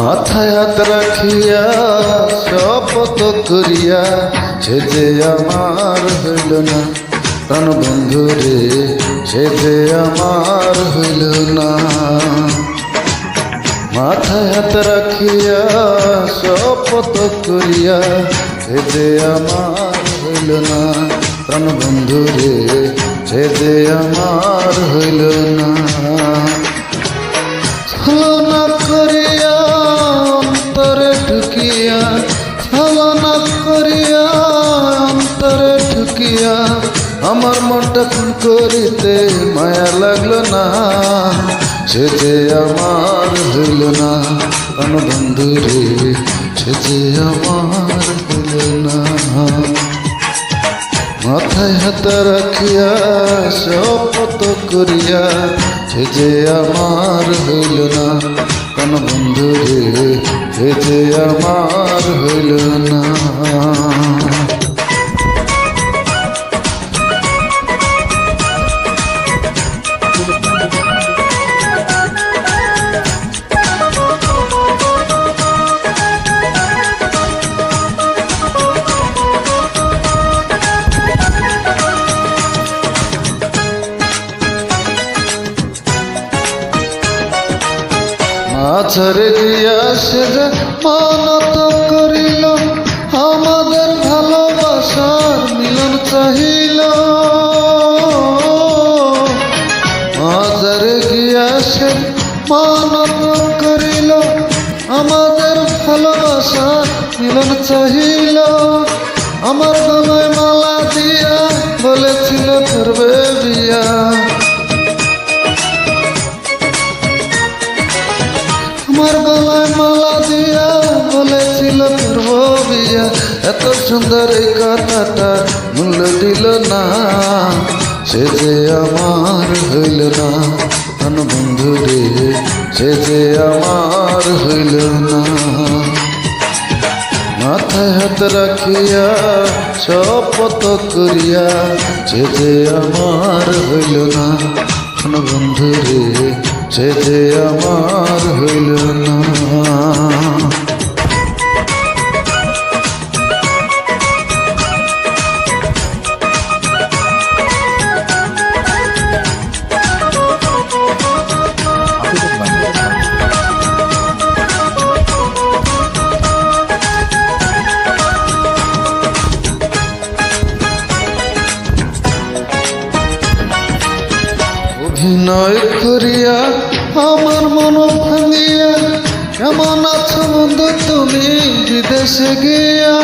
মাথায় হাত রাখিয়া, শপথ করিয়া, সে যে আমার হইল না। প্রাণ বন্ধু রে, সে যে আমার হইল না। মাথায় হাত রাখিয়া, শপথ করিয়া, সে যে আমার হইল না। প্রাণ বন্ধু রে, সে যে আমার হইল না। ছলনা করিয়া করিয়া, অন্তরে আমার মনটা খুন করিতে মায়া লাগল না। সে যে আমার হইল না বন্ধু রে, সে যে আমার হইল না। মাথায় হাত রাখিয়া শপথ করিয়া, সে যে আমার হইল না। কোন বন্ধু রে আমার হইল না। মাঝরে গিয়া সে যে মানত করিল। আমাদের ভালোবাসার মিলন চাহিল। মাঝরে গিয়া সে মানত করিল। আমাদের ভালোবাসার মিলন চাহিল। আমার গলায় মালা দিয়া বলেছিল, করবে বিয়া? বলেছিল করব বিয়া এত সুন্দর এই কথাটা মূল্য দিল না। সে যে আমার হইল না, ধন বন্ধু রে, সে যে আমার হইল না। মাথায় হাত রাখিয়া শপথ করিয়া, সে যে আমার হইল না কোন বন্ধু রে, সে যে আমার হইল না। অভিনয় করিয়া আমার মন ভাঙিয়া কেমন আছো বন্ধু, তুমি বিদেশে গিয়া?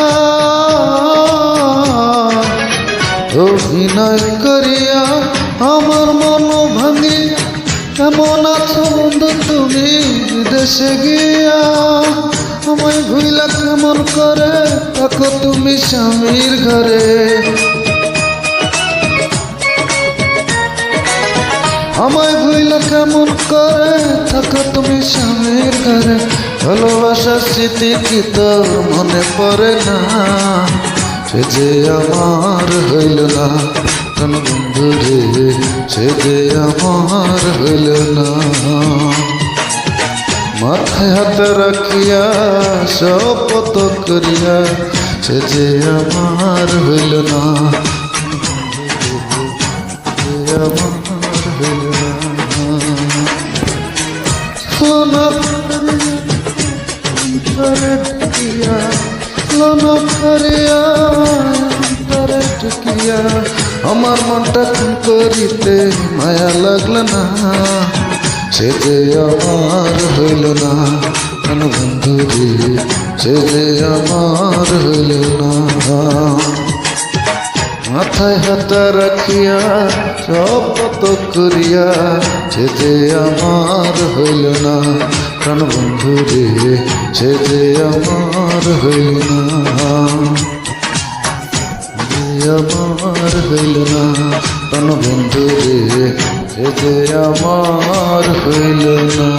অভিনয় করিয়া আমার মন ভাঙিয়া কেমন আছো বন্ধু, তুমি বিদেশে গিয়া? আমায় ভুইলা কেমন করে, দেখো তুমি স্বামীর ঘরে। আমায় ভুইলা কেমন করে? থাকো তুমি স্বামীর ঘরে। ভালোবাসার স্মৃতি কি তোর মনে পড়ে না? সে যে আমার হইল না, কোন বন্ধু রে, সে যে আমার হইল না। মাথায় হাত রাখিয়া, শপথ করিয়া, সে যে আমার হইল না আমার হইল আমার মনটা খুন করিতে মায়া লাগল না? সে যে আমার হইল না কোন বন্ধু সে যে আমার হইল না। মাথায় হাত রাখিয়া শপথ করিয়া সে যে আমার হইল না, প্রাণ বন্ধু রে সে যে আমার হইল না। আমার হইল না, প্রাণ বন্ধু রে সে যে আমার হইল না।